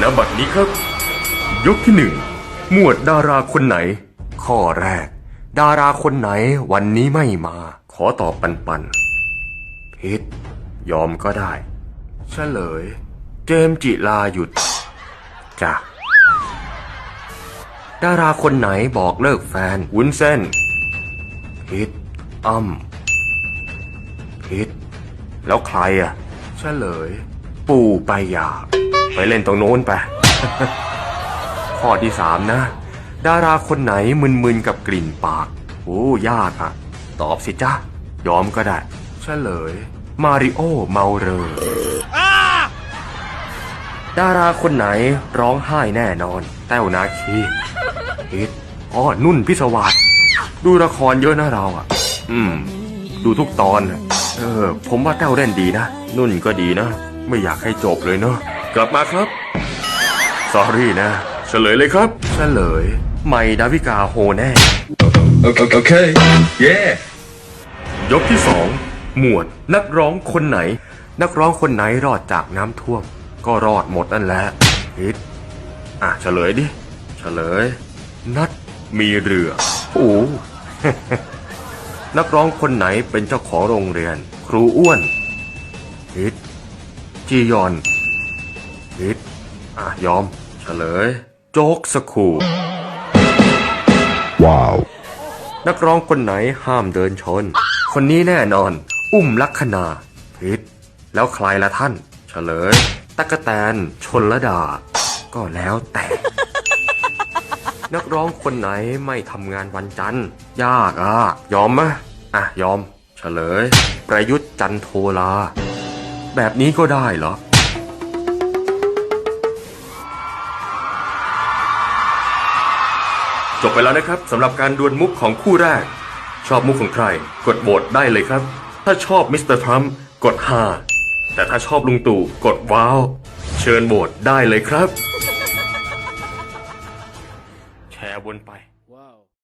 นี้ครับ ยกที่หนึ่งหมวดดาราคนไหน ข้อแรก ดาราคนไหนวันนี้ไม่มา ขอตอบปันปันผิดยอมก็ได้เฉลย เจมจิลาหยุดจ้ะดาราคนไหนบอกเลิกแฟน วุ้นเส้นผิดอ้ำผิดแล้วใครอะเฉลย ปู่ไปยา ไปเล่นตรงโน้นไป ข้อที่สามนะ ดาราคนไหนมึนๆกับกลิ่นปาก โอ้ยากอะตอบสิจ้ายอมก็ได้เฉลย มาริโอเมาเรอดาราคนไหนร้องไห้แน่นอน แต้วนาคีพิดอ๋อนุ่นพิศวาสดูละครเยอะนะเราอะ อืม ดูทุกตอน เออ ผมว่าแต้วเล่นดีนะ นุ่นก็ดีนะ ไม่อยากให้จบเลยเนาะ กลับมาครับสอรี่นะ เฉลยเลยครับ เฉลยใหม่ดาวิกาโฮแน่ Okay, okay. Yeah. ยกที่สองหมวดนักร้องคนไหน นักร้องคนไหนรอดจากน้ำท่วม ก็รอดหมดนั่นแหละพิดอะเฉลยดิ เฉลย นัดมีเรือโอ้นักร้องคนไหนเป็นเจ้าของโรงเรียน ครูอ้วนพิดจียอน พิดอะยอมเฉลย โจ๊กสคูล Wow. นักร้องคนไหนห้ามเดินชน คนนี้แน่นอน อุ้มลักษณาผิดแล้วใครละท่าน เฉลยตะกะแตนชนละดา ก็แล้วแต่ นักร้องคนไหนไม่ทำงานวันจันทร์ยากอะ ยอมมะอะยอม เฉลย ประยุทธ์จันโทลา แบบนี้ก็ได้เหรอ จบไปแล้วนะครับสำหรับการดวลมุกของคู่แรก ชอบมุกของใคร กดโหวตได้เลยครับ ถ้าชอบมิสเตอร์ทรัมป์กด5แต่ถ้าชอบลุงตู่กดว้าว เชิญโหวตได้เลยครับ แชร์วนไป